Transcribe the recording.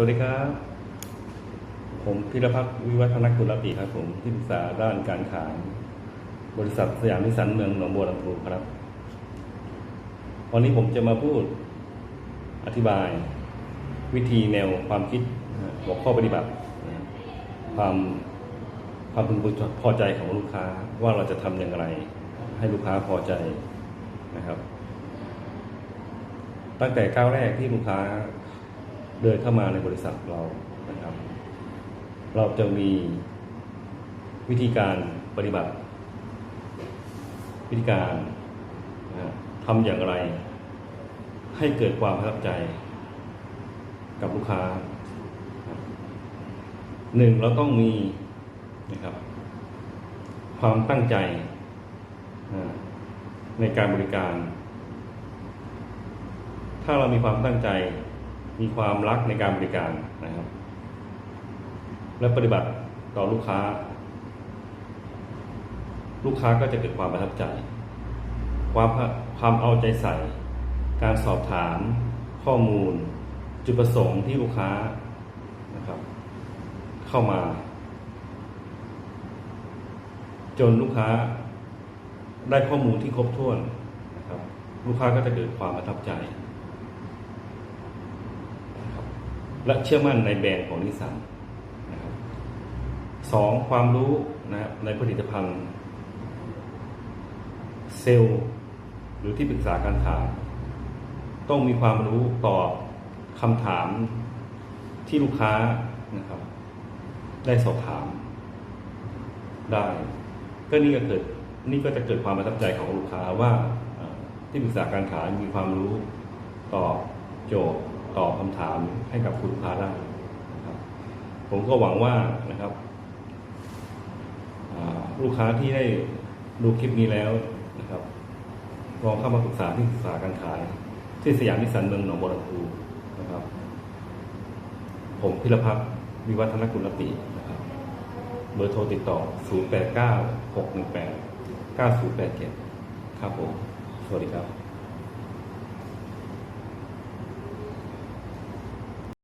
วัสดีครับ ผมพิรพัฒน์วิวัฒนกุลติครับผมที่ปรึกษาด้านการขาย บริษัทสยามนิสันเมืองหนองบัวลำพูครับ วันนี้ผมจะมาพูดอธิบาย วิธีแนวความคิดหัวข้อปฏิบัติ ความความพึงพอใจของลูกค้าว่าเราจะทำอย่างไร ให้ลูกค้าพอใจนะครับ ตั้งแต่ก้าวแรกที่ลูกค้า เดินเข้ามาในบริษัทเรานะครับ เราจะมีวิธีการปฏิบัติ วิธีการนะทำอย่างไร ให้เกิดความประทับใจกับลูกค้าหนึ่งเราต้องมีนะครับ ความตั้งใจนะในการบริการ ถ้าเรามีความตั้งใจ มีความรักในการบริการนะครับ และปฏิบัติต่อลูกค้า ลูกค้าก็จะเกิดความประทับใจ ความความเอาใจใส่ การสอบถาม ข้อมูล จุดประสงค์ที่ลูกค้านะครับ เข้ามา จนลูกค้าได้ข้อมูลที่ครบถ้วนนะครับ ลูกค้าก็จะเกิดความประทับใจ และเชื่อมั่นในแบรนด์ของนิสสันนะครับสองความรู้นะครับในผลิตภัณฑ์ เซลล์หรือที่ปรึกษาการขายต้องมีความรู้ตอบคำถามที่ลูกค้านะครับ ได้สอบถาม ได้ก็นี่ก็เกิดนี่ก็จะเกิดความประทับใจของลูกค้าว่าที่ปรึกษาการขายมีความรู้ตอบโจทย์ ตอบคำถามให้กับคุณลูกค้าได้ครับผมก็หวังว่านะครับลูกค้าที่ได้ดูคลิปนี้แล้วนะครับลองเข้ามาปรึกษาที่ปรึกษาการขาย ที่สยามนิสสันเมืองหนองบัวลำพูนะครับ ผมพิรพัฒน์วิวัฒนกุลตินะครับเบอร์โทรติดต่อ 0 8 9 6 1 8 9 0 8 7 ครับผม สวัสดีครับ